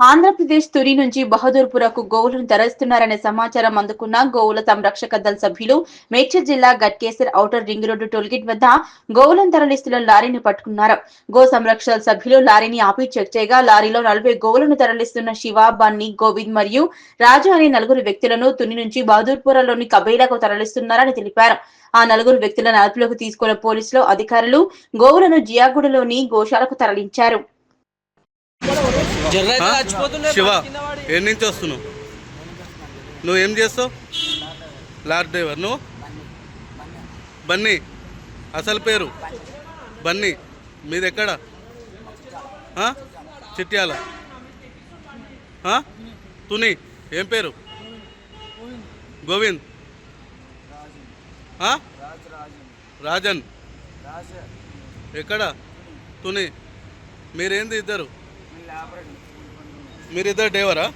ఆంధ్రప్రదేశ్ తురి నుంచి బహదూర్పురకు గోవులను తరలిస్తున్నారనే సమాచారం అందుకున్న గోవుల సంరక్షక దళ సభ్యులు మేడ్చల్ జిల్లా Ghatkesar outer ring road tollgate వద్ద గోవులను తరలిస్తున్న లారీని పట్టుకున్నారు. గో సంరక్షణ సభ్యులు లారీని ఆపి చెక్ చేయగా లారీలో నలభై గోవులను తరలిస్తున్న శివ బన్ని గోవింద్ మరియు రాజు అనే నలుగురు వ్యక్తులను తుని నుంచి బహదూర్పురలోని కబైలకు తరలిస్తున్నారని తెలిపారు. ఆ నలుగురు వ్యక్తులను అదుపులోకి తీసుకున్న పోలీసులు అధికారులు గోవులను జియాగూడలోని గోశాలకు తరలించారు. శివ. ఎన్ని నుంచి వస్తున్నావు? నువ్వు ఏం చేస్తావు? లారీ డ్రైవర్ నువ్వు? బన్నీ అసలు పేరు? బన్నీ మీది ఎక్కడ? చిట్యాల? తుని ఏం పేరు? గోవింద్? రాజన్. ఎక్కడ? తుని. మీరేంది ఇద్దరు? మీరిద్దరు డ్రైవరా?